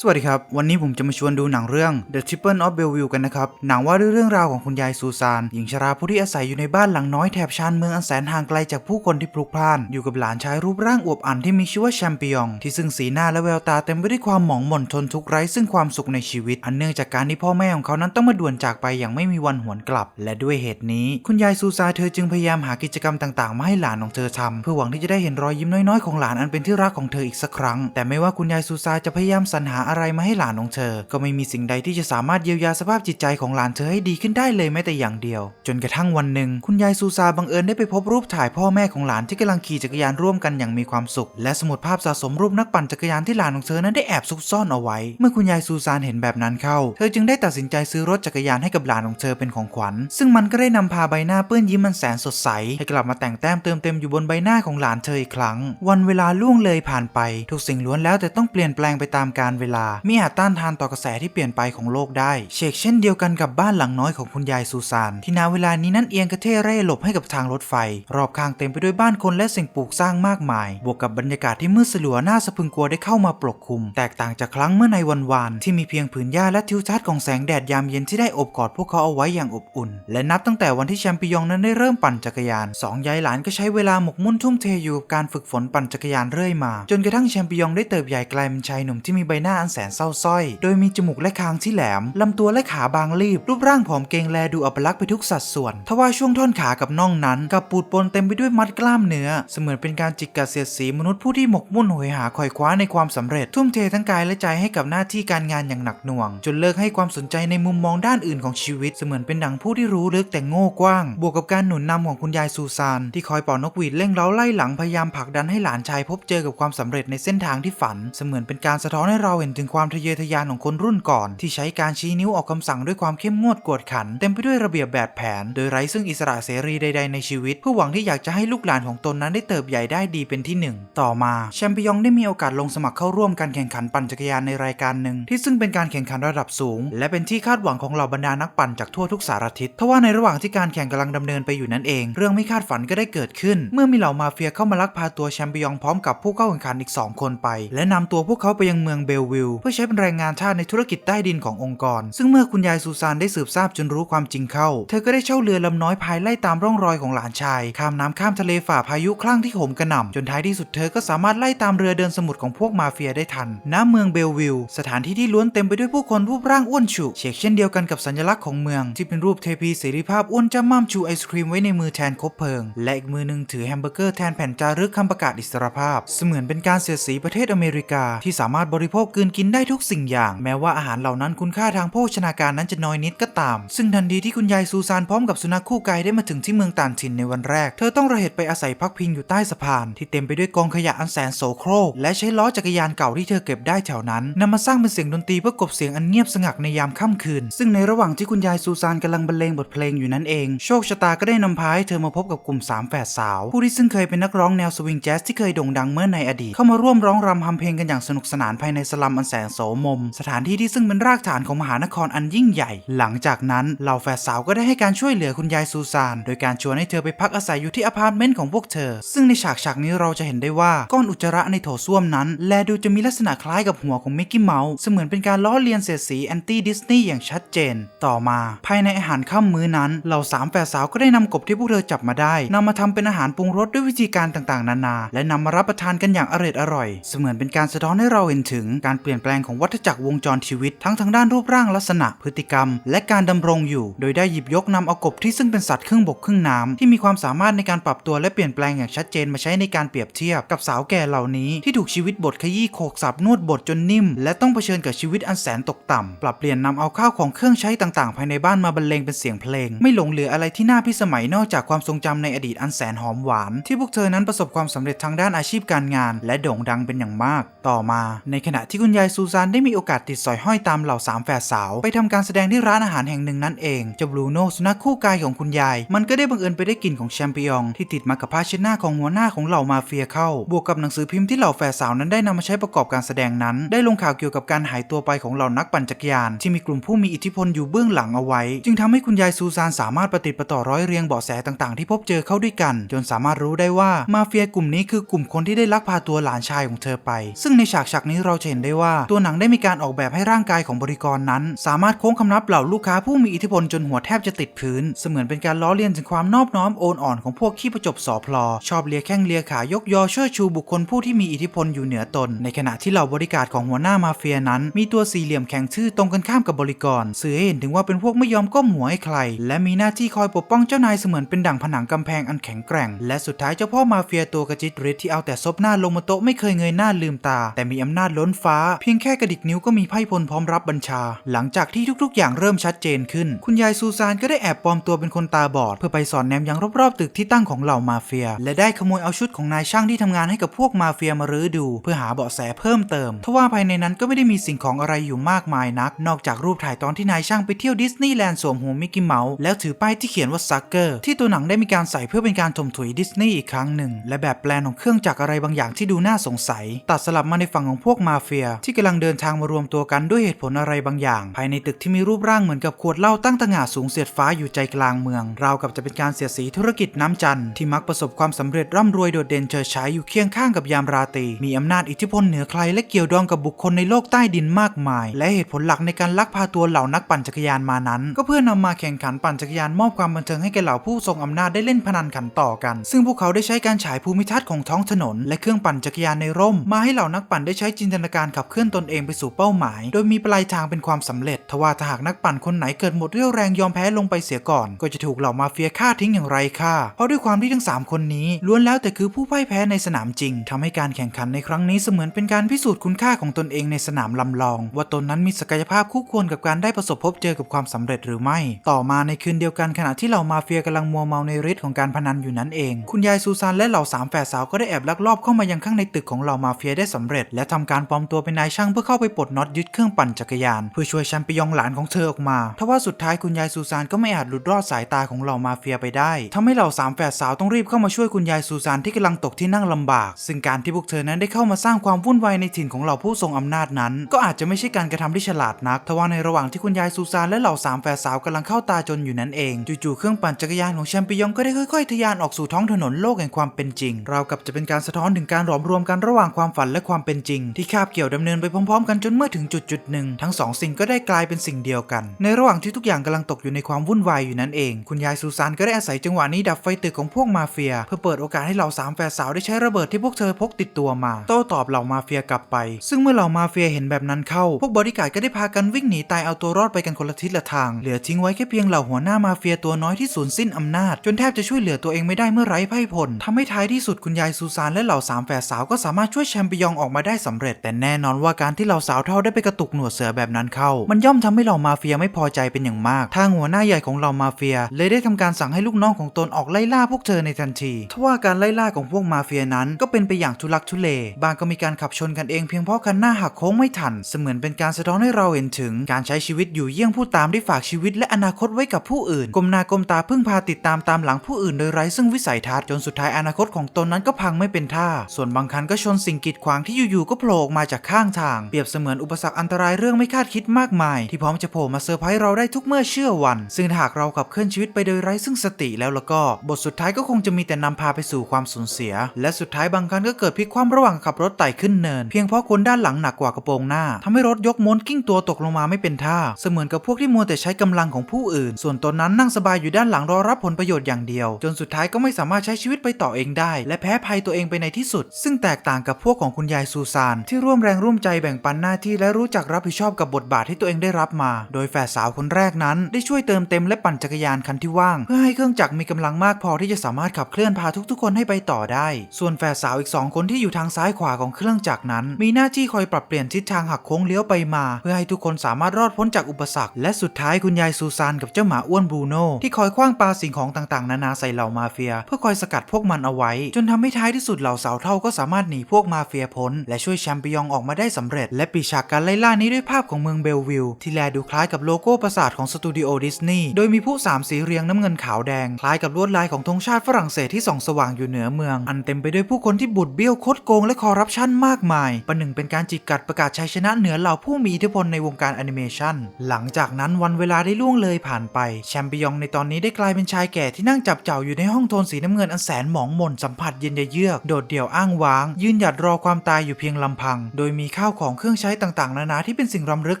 สวัสดีครับ วันนี้ผมจะมาชวนดูหนังเรื่อง The Triple of Bellevue กันนะครับ หนังว่าด้วยเรื่องราวของคุณยายซูซานหญิงชราผู้ที่อาศัยอยู่ในบ้านหลังน้อยแถบชานเมืองอันแสนห่างไกลจากผู้คนที่พลุกพล่าน อยู่กับหลานชายรูปร่างอวบอันที่มีชื่อว่าแชมปิยอง ที่ซึ่งสีหน้าและแววตาเต็มไปด้วยความหมองหม่นทนทุกข์ไร้ซึ่งความสุขในชีวิต อันเนื่องจากการที่พ่อแม่ของเขานั้นต้องมาด่วนจากไปอย่างไม่มีวันหวนกลับ และด้วยเหตุนี้ คุณยายซูซานเธอจึงพยายามหากิจกรรมต่างๆมาให้หลานของเธอทำเพื่อหวังที่จะได้เห็นรอยยิ้มน้อยๆของหลานอันเป็นที่รักของเธออีกสักครั้ง แต่ไม่ว่าคุณยายซูซานจะพยายามสรรหาอะไรมาให้หลานของเธอ ก็ไม่มีสิ่งใดที่จะสามารถเยียวยาสภาพจิตใจของหลานเธอให้ดีขึ้นได้เลยแม้แต่อย่างเดียว จนกระทั่งวันหนึ่ง คุณยายซูซาบังเอิญได้ไปพบรูปถ่ายพ่อแม่ของหลานที่กำลังขี่จักรยานร่วมกันอย่างมีความสุข และสมุดภาพสะสมรูปนักปั่นจักรยานที่หลานของเธอนั้นได้แอบซุกซ่อนเอาไว้ เมื่อคุณยายซูซานเห็นแบบนั้นเข้า เธอจึงได้ตัดสินใจซื้อรถจักรยานให้กับหลานของเธอเป็นของขวัญ ซึ่งมันก็ได้นำพาใบหน้าเปื้อนยิ้มมันแสนสดใสให้กลับมาแต่งแต้มเติมเต็มอยู่บนใบหน้าของหลานเธออีกครั้ง วันเวลาล่วงเลยผ่านไป ทุกสิ่งล้วนแล้วแต่ต้องเปลี่ยนแปลงไปตามกาลเวลามิอาจต้านทานต่อกระแสที่เปลี่ยนไปของโลกได้ เชกเช่นเดียวกันกับบ้านหลังน้อยของคุณยายซูซาน ที่นาเวลานี้นั้นเอียงกระเทเร่หลบให้กับทางรถไฟ รอบข้างเต็มไปด้วยบ้านคนและสิ่งปลูกสร้างมากมาย บวกกับบรรยากาศที่มืดสลัวน่าสะพึงกลัวได้เข้ามาปกคลุม แตกต่างจากครั้งเมื่อในวันวาน ที่มีเพียงผืนหญ้าและทิวทัศน์ของแสงแดดยามเย็นที่ได้อบกอดพวกเขาเอาไว้อย่างอบอุ่น และนับตั้งแต่วันที่แชมปิยองนั้นได้เริ่มปั่นจักรยานสองยายหลานก็ใช้เวลาหมกมุ่นทุ่มเทอยู่กับการฝึกฝนปั่นจักรยานเรื่อยมา จนกระทั่งแชมปิยองได้เติบใหญ่กลายเป็นชายหนุ่มที่มีใบหน้าอันแสนเศร้าส้อย โดยมีจมูกและคางที่แหลม ลำตัวและขาบางรีบ รูปร่างผอมเกรงแลดูอัปลักษณ์ไปทุกสัดส่วน ทว่าช่วงท่อนขากับน่องนั้นกับปูดปนเต็มไปด้วยมัดกล้ามเนื้อ เสมือนเป็นการจิกกัดเสียดสีมนุษย์ผู้ที่หมกมุ่นโหยหาคอยคว้าในความสำเร็จ ทุ่มเททั้งกายและใจให้กับหน้าที่การงานอย่างหนักหน่วง จนเลิกให้ความสนใจในมุมมองด้านอื่นของชีวิต เสมือนเป็นดังผู้ที่รู้ลึกแต่โง่กว้าง บวกกับการหนุนนำของคุณยายซูซานที่คอยป่านกหวีดเร่งเร้าไล่หลังพยายามผลักดันให้หลานชายพบเจอกับความสำเร็จในเส้นทางที่ฝัน เสมือนเป็นการสะท้อนให้เราเห็นถึงความทะเยอทะยานของคนรุ่นก่อน ที่ใช้การชี้นิ้วออกคำสั่งด้วยความเข้มงวดกวดขัน เต็มไปด้วยระเบียบแบบแผน โดยไร้ซึ่งอิสระเสรีใด ๆในชีวิต เพื่อหวังที่อยากจะให้ลูกหลานของตนนั้นได้เติบใหญ่ได้ดีเป็นที่หนึ่งต่อมาแชมเปิยงได้มีโอกาสลงสมัครเข้าร่วมการแข่งขันปั่นจักรยานในรายการหนึ่งที่ซึ่งเป็นการแข่งขันระดับสูง และเป็นที่คาดหวังของเหล่าบรรดานักปั่นจากทั่วทุกสารทิศทว่าในระหว่างที่การแข่งกำลังดำเนินไปอยู่นั่นเอง เรื่องไม่คาดฝันก็ได้เกิดขึ้น เมื่อมีเหล่ามาเฟียเข้ามาลักพาตัวแชมปิยงพร้อมกับผู้เข้าแข่งขันอีก 2 คนไป และนำตัวพวกเขาไปยังเมืองเบลวิลเพื่อใช้เป็นแรงงานทาสในธุรกิจใต้ดินขององค์กร ซึ่งเมื่อคุณยายซูซานได้สืบทราบจนรู้ความจริงเข้า เธอก็ได้เช่าเรือลำน้อยพายไล่ตามร่องรอยของหลานชาย ข้ามน้ำข้ามทะเลฝ่าพายุคลั่งที่โหมกระหน่ำจนท้ายที่สุดเธอก็สามารถไล่ตามเรือเดินสมุทรของพวกมาเฟียได้ทันณเมืองเบลวิลสถานที่ที่ล้วนเต็มไปด้วยผู้คนรูปร่างอ้วนฉุเชกเช่นเดียวกันกับสัญลักษณ์ของเมือง ที่เป็นรูปเทพีเสรีภาพอ้วนจ้ำม่ำชูไอศครีมไว้ในมือแทนคบเพลิง และอีกมือหนึ่งถือแฮมเบอร์เกอร์แทนแผ่นจารึกคำประกาศอิสรภาพ เสมือนเป็นการเสียดสีประเทศอเมริกาที่สามารถบริโภคกลืนกินได้ทุกสิ่งอย่าง แม้ว่าอาหารเหล่านั้นคุณค่าทางโภชนาการนั้นจะน้อยนิดก็ตาม ซึ่งทันทีที่คุณยายซูซานพร้อมกับสุนัขคู่กายได้มาถึงที่เมืองต่างถิ่นในวันแรก เธอต้องระเหตุไปอาศัยพักพิงอยู่ใต้สะพาน ที่เต็มไปด้วยกองขยะอันแสนโสโครก และใช้ล้อจักรยานเก่าที่เธอเก็บได้แถวนั้นนำมาสร้างเป็นเสียงดนตรีเพื่อกบเสียงอันเงียบสงักในยามค่ำคืน ซึ่งในระหว่างที่คุณยายซูซานกำลังบรรเลงบทเพลงอยู่นั้นเอง โชคชะตาก็ได้นำพาให้เธอมาพบกับกลุ่มสามแฝดสาว ผู้ที่ซึ่งเคยเป็นนักร้องแนวสวิงแจ๊สที่เคยโด่งดังเมื่อในอดีตเข้ามาร่วมร้องรำทำเพลงกันอย่างสนุกสนานภายในสลัมอันแสนโสมม สถานที่ที่ซึ่งเป็นรากฐานของมหานครอันยิ่งใหญ่ หลังจากนั้นเหล่าแฝดสาวก็ได้ให้การช่วยเหลือคุณยายซูซาน โดยการชวนให้เธอไปพักอาศัยอยู่ที่อพาร์ตเมนต์ของพวกเธอ ซึ่งในฉากฉากนี้เราจะเห็นได้ว่าก้อนอุจจาระในโถส้วมนั้น แลดูจะมีลักษณะคล้ายกับหัวของมิกกี้เมาส์เสมือนเป็นการล้อเลียนเสียดสีแอนตี้ดิสนีย์อย่างชัดเจน ต่อมา ภายในอาหารค่ำมื้อนั้นเหล่าสามแฝดสาวก็ได้นำกบที่พวกเธอจับมาได้นำมาทำเป็นอาหารปรุงรสด้วยวิธีการต่างๆ นานา และนำมารับประทานกันอย่างอร่อยอร่อย เสมือนเป็นการสะท้อนให้เราเห็นถึงการเปลี่ยนแปลงของวัฏจักรวงจรชีวิต ทั้งทางด้านรูปร่างลักษณะพฤติกรรม และการดำรงอยู่ โดยได้หยิบยกนำเอากบที่ซึ่งเป็นสัตว์ครึ่งบกครึ่งน้ำที่มีความสามารถในการปรับตัวและเปลี่ยนแปลงอย่างชัดเจนมาใช้ในการเปรียบเทียบกับสาวแก่เหล่านี้ที่ถูกชีวิตบดขยี้โขกสับนวดบดจนนิ่ม และต้องเผชิญกับชีวิตอันแสนตกต่ำ ปรับเปลี่ยนนำเอาข้าวของเครื่องใช้ต่างๆ ภายในบ้านมาบรรเลงเป็นเสียงเพลง ไม่หลงเหลืออะไรที่น่าพิสมัยนอกจากความทรงจำในอดีตอันแสนหอมหวาน ที่พวกเธอนั้นประสบความสำเร็จทางด้านอาชีพการงาน และโด่งดังเป็นอย่างมาก ต่อมา ในขณะที่คุณยายซูซานได้มีโอกาสติดสอยห้อยตามเหล่าสามแฝดสาว ไปทำการแสดงที่ร้านอาหารแห่งหนึ่งนั่นเองเจ้าบลูโน่สุนัขคู่กายของคุณยาย มันก็ได้บังเอิญไปได้กลิ่นของแชมเปิยองที่ติดมากับผ้าเช็ดหน้าของหัวหน้าของเหล่ามาเฟียเข้า บวกกับหนังสือพิมพ์ที่เหล่าแฝดสาวนั้นได้นำมาใช้ประกอบการแสดงนั้น ได้ลงข่าวเกี่ยวกับการหายตัวไปของเหล่านักปั่นจักรยาน ที่มีกลุ่มผู้มีอิทธิพลอยู่เบื้องหลังเอาไว้ จึงทำให้คุณยายซูซานสามารถประติดประต่อร้อยเรียงเบาะแสต่างๆ ที่พบเจอเข้าด้วยกัน จนสามารถรู้ได้ว่ามาเฟียกลุ่มนี้คือกลุ่มคนที่ได้ลักพาตัวหลานชายของเธอไป ซึ่งในฉากฉากนี้เราจะเห็นได้ว่าว่า ตัวหนังได้มีการออกแบบให้ร่างกายของบริกรนั้น สามารถโค้งคำนับเหล่าลูกค้าผู้มีอิทธิพลจนหัวแทบจะติดพื้น เสมือนเป็นการล้อเลียนถึงความนอบน้อมโอนอ่อนของพวกขี้ประจบสอพลอชอบเลียแข้งเลียขายกยอเชิดชูบุคคลผู้ที่มีอิทธิพลอยู่เหนือตน ในขณะที่เหล่าบริการของหัวหน้ามาเฟียนั้น มีตัวสี่เหลี่ยมแข็งชื่อตรงกันข้ามกับบริกรสื่อให้เห็นถึงว่าเป็นพวกไม่ยอมก้มหัวให้ใคร และมีหน้าที่คอยปกป้องเจ้านายเสมือนเป็นดั่งผนังกำแพงอันแข็งแกร่ง และสุดท้ายเจ้าพ่อมาเฟียตัวกระจิตริดที่เอาแต่ซบหน้าลงมาโต๊ะไม่เคยเงยหน้าลืมตา แต่มีอำนาจล้นฟ้าเพียงแค่กระดิกนิ้วก็มีไพ่พลพร้อมรับบัญชา หลังจากที่ทุกๆ อย่างเริ่มชัดเจนขึ้น คุณยายซูซานก็ได้แอบปลอมตัวเป็นคนตาบอด เพื่อไปสอนแนมยังรอบๆ ตึกที่ตั้งของเหล่ามาเฟีย และได้ขโมยเอาชุดของนายช่างที่ทำงานให้กับพวกมาเฟียมารื้อดู เพื่อหาเบาะแสเพิ่มเติมทว่าภายในนั้นก็ไม่ได้มีสิ่งของอะไรอยู่มากมายนัก นอกจากรูปถ่ายตอนที่นายช่างไปเที่ยวดิสนีย์แลนด์สวมหัวมิกกี้เมาส์แล้วถือป้ายที่เขียนว่าซักเกอร์ที่ตัวหนังได้มีการใส่เพื่อเป็นการถมถุยดิสนีย์อีกครั้งหนึ่งและแบบแปลนของเครื่องจักรอะไรบางอย่างที่ดูน่าสงสัย ตัดสลับมาในฝั่งของพวกมาเฟียที่กำลังเดินทางมารวมตัวกันด้วยเหตุผลอะไรบางอย่าง ภายในตึกที่มีรูปร่างเหมือนกับขวดเหล้าตั้งตะหง่าสูงเสียดฟ้าอยู่ใจกลางเมือง ราวกับจะเป็นการเสียดสีธุรกิจน้ำจันทร์ที่มักประสบความสำเร็จร่ำรวยโดดเด่นเฉิดฉายอยู่เคียงข้างกับยามราตรีมีอำนาจอิทธิพลเหนือใครและเกี่ยวดองกับบุคคลในโลกใต้ดินมากมาย และเหตุผลหลักในการลักพาตัวเหล่านักปั่นจักรยานมานั้น ก็เพื่อนำมาแข่งขันปั่นจักรยานมอบความบันเทิงให้แก่เหล่าผู้ทรงอำนาจได้เล่นพนันขันต่อกัน ซึ่งพวกเขาได้ใช้การฉายภูมิทัศน์ของท้องถนน และเครื่องปั่นจักรยานในร่ม มาให้เหล่านักปั่นได้ใช้จินตนาการขับเคลื่อนตนเองไปสู่เป้าหมาย โดยมีปลายทางเป็นความสำเร็จ ทว่าถ้าหากนักปั่นคนไหนเกิดหมดเรี่ยวแรงยอมแพ้ลงไปเสียก่อน ก็จะถูกเหล่ามาเฟียฆ่าทิ้งอย่างไรค่าเพราะด้วยความที่ทั้งสามคนนี้ล้วนแล้วแต่คือผู้พ่ายแพ้ในสนามจริงทำให้การแข่งขันในครั้งนี้เสมือนเป็นการพิสูจน์คุณค่าของตนเองในสนามลำลอง ว่าตนนั้นมีศักยภาพคู่ควรกับการได้ประสบพบเจอกับความสำเร็จหรือไม่ ต่อมาในคืนเดียวกันขณะที่เหล่ามาเฟียกำลังมัวเมาในฤทธิ์ของการพนันอยู่นั้นเอง คุณยายซูซานและเหล่าสามแฝดสาวก็ได้แอบลักลอบเข้ามายังข้างในตึกของเหล่ามาเฟียได้สำเร็จ และทำการปลอมตัวเป็นนายช่างเพื่อเข้าไปปลดน็อตยึดเครื่องปั่นจักรยาน เพื่อช่วยแชมปิยองหลานของเธอออกมาทว่าสุดท้ายคุณยายซูซานก็ไม่อาจหลุดรอดสายตาของเหล่ามาเฟียไปได้ทำให้เหล่าสามแฝดสาวต้องรีบเข้ามาช่วยคุณยายซูซานที่กำลังตกที่นั่งลำบาก ซึ่งการที่พวกเธอนั้นได้เข้ามาสร้างความวุ่นวายในถิ่นของเหล่าผู้ทรงอำนาจนั้น ก็อาจจะไม่ใช่การกระทำที่ฉลาดนักทว่าในระหว่างที่คุณยายซูซานและเหล่าสามแฝดสาวกำลังเข้าตาจนอยู่นั้นเองจู่ๆเครื่องปั่นจักรยานของแชมปิยองก็ได้ค่อยๆทะยานออกสู่ท้องถนนโลกแห่งความเป็นจริงราวกับจะเป็นการสะท้อนถึงการหลอมรวมกันระหว่างความฝันและความเป็นจริง ที่คาบเกี่ยวดำเนินไปพร้อมๆ กันจนเมื่อถึงจุดจุดหนึ่งทั้งสองสิ่งก็ได้กลายเป็นสิ่งเดียวกัน ในระหว่างที่ทุกอย่างกำลังตกอยู่ในความวุ่นวายอยู่นั้นเอง คุณยายซูซานก็ได้อาศัยจังหวะนี้ดับไฟตึกของพวกมาเฟีย เพื่อเปิดโอกาสให้เหล่าสามแฝดสาวได้ใช้ระเบิดที่พวกเธอพกติดตัวมา โต้ตอบเหล่ามาเฟียกลับไป ซึ่งเมื่อเหล่ามาเฟียเห็นแบบนั้นเข้า พวกบริการก็ได้พากันวิ่งหนีตายเอาตัวรอดไปกันคนละทิศละทาง เหลือทิ้งไว้แค่เพียงเหล่าหัวหน้ามาเฟียตัวน้อยที่สูญสิ้นอำนาจ จนแทบจะช่วยเหลือตัวเองไม่ได้เมื่อไร้ไพ่พลทำให้ท้ายที่สุดคุณยายซูซานและเหล่าสามแฝดสาวก็สามารถช่วยแชมปิยองออกมาได้สำเร็จแต่แน่นอนว่าการที่เหล่าสาวเท่าได้ไปกระตุกหนวดเสือแบบนั้นเข้า มันย่อมทำให้เหล่ามาเฟียไม่พอใจเป็นอย่างมาก ทางหัวหน้าใหญ่ของเหล่ามาเฟีย เลยได้ทำการสั่งให้ลูกน้องของตนออกไล่ล่าพวกเธอในทันทีทว่าการไล่ล่าของพวกมาเฟียนั้นก็เป็นไปอย่างทุลักทุเล บางก็มีการขับชนกันเองเพียงเพราะคันหน้าหักโค้งไม่ทัน เสมือนเป็นการสะท้อนให้เราเห็นถึง การใช้ชีวิตอยู่เยี่ยงผู้ตามได้ฝากชีวิตและอนาคตไว้กับผู้อื่นกลมหนากลมตาพึ่งพาติดตามตามหลังผู้อื่นโดยไร้ซึ่งวิสัยทัศน์จนสุดท้ายอนาคตของตนนั้นก็พังไม่เป็นท่า ส่วนบางคันก็ชนสิ่งกีดขวางที่อยู่ๆก็โผล่ออกมาจากข้างทาง เปรียบเสมือนอุปสรรคอันตรายเรื่องไม่คาดคิดมากมาย ที่พร้อมจะโผล่มาเซอร์ไพรส์เราได้ทุกเมื่อเชื่อวัน ซึ่งหากเราขับเคลื่อนชีวิตไปโดยไร้ซึ่งสติแล้วแล้วก็ บทสุดท้ายก็คงจะมีแต่นำพาไปสู่ความสูญเสีย และสุดท้ายบางคันก็เกิดพลิกคว่ำระหว่างขับรถไต่ขึ้นเนิน เพียงเพราะคนด้านหลังหนักกว่ากระโปรงหน้าทำให้รถยกม้วนกิ้งตัวตกลงมาไม่เป็นท่า เสมือนกับพวกที่มัวแต่ใช้กำลังของผู้อื่น ส่วนตนนั้นนั่งสบายอยู่ด้านหลังรอรับผลประโยชน์อย่างเดียว จนสุดท้ายก็ไม่สามารถใช้ชีวิตไปต่อเองได้ และแพ้ภัยตัวเองไปในที่สุด ซึ่งแตกต่างกับพวกของคุณยายซูซานที่ร่วมแรงร่วมใจแบ่งปันหน้าที่และรู้จักรับผิดชอบกับบทบาทที่ตัวเองได้รับมา โดยแฝดสาวคนแรกนั้น ได้ช่วยเติมเต็มและปั่นจักรยานคันที่ว่าง เพื่อให้เครื่องจักรมีกำลังมากพอที่จะสามารถขับเคลื่อนพาทุกๆ คนให้ไปต่อได้ ส่วนแฝดสาวอีกสองคนที่อยู่ทางซ้ายขวาของเครื่องจักรนั้น มีหน้าที่คอยปรับเปลี่ยนทิศทางหักโค้งเลี้ยวไปมา เพื่อให้ทุกคนสามารถรอดพ้นจากอุปสรรค และสุดท้ายคุณยายซูซานกับเจ้าหมาอ้วนบรูโน่ที่คอยคว้างปาสิ่งของต่างๆ นานาใส่เหล่ามาเฟีย เพื่อคอยสกัดพวกมันเอาไว้ จนทำให้ท้ายที่สุดเหล่าสาวเท่าก็สามารถหนีพวกมาเฟียพ้นและช่วยแชมปิยองออกมาได้สำเร็จ และปิดฉากการไล่ล่านี้ด้วยภาพของเมืองเบลวิลที่แลดูคล้ายกับโลโก้ปราสาทของสตูดิโอดิสนีย์โดยมีผู้สามสีเรียงน้ำเงินขาวแดง คล้ายกับลวดลายของธงชาติฝรั่งเศสที่ส่องสว่างอยู่เหนือเมือง อันเต็มไปด้วยผู้คนที่บุดเบี้ยวคดโกงและคอร์รัปชันมากมาย ประหนึ่งเป็นการจิกกัดประกาศชัยชนะเหนือเหล่าผู้มีอิทธิพลในวงการแอนิเมชันหลังจากนั้นวันเวลาได้ล่วงเลยผ่านไป แชมปิยองในตอนนี้ได้กลายเป็นชายแก่ที่นั่งจับเจ้าอยู่ในห้องโทนสีน้ำเงินอันแสนหมองมนสัมผัสเย็นเยือกโดดเดี่ยวอ้างว้าง ยืนหยัดรอความตายอยู่เพียงลำพัง โดยมีข้าวของเครื่องใช้ต่างๆ นานาที่เป็นสิ่งรำลึก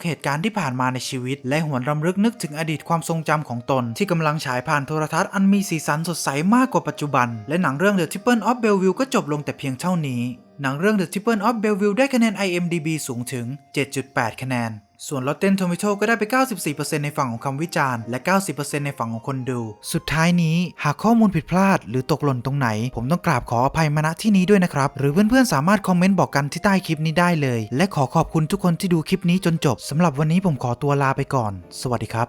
เหตุการณ์ที่ผ่านมาในชีวิต และหวนรำลึกนึกถึงอดีตความทรงจำของตน ที่กำลังฉายผ่านโทรทัศน์อันมีสีสันสดใสมากกว่าปัจจุบัน และหนังเรื่อง The Triple of Bellevue ก็จบลงแต่เพียงเท่านี้ หนังเรื่อง The Triple of Bellevue ได้คะแนน IMDb สูงถึง 7.8 คะแนน ส่วน Rotten Tomato ก็ได้ไป 94%ในฝั่งของคำวิจารณ์ และ 90%ในฝั่งของคนดู สุดท้ายนี้หากข้อมูลผิดพลาด หรือตกหล่นตรงไหน ผมต้องกราบขออภัยมาณที่นี้ด้วยนะครับ หรือเพื่อนๆ สามารถคอมเมนต์บอกกันที่ใต้คลิปนี้ได้เลย และขอขอบคุณทุกคนที่ดูคลิปนี้จนจบสำหรับวันนี้ผมขอตัวลาไปก่อน สวัสดีครับ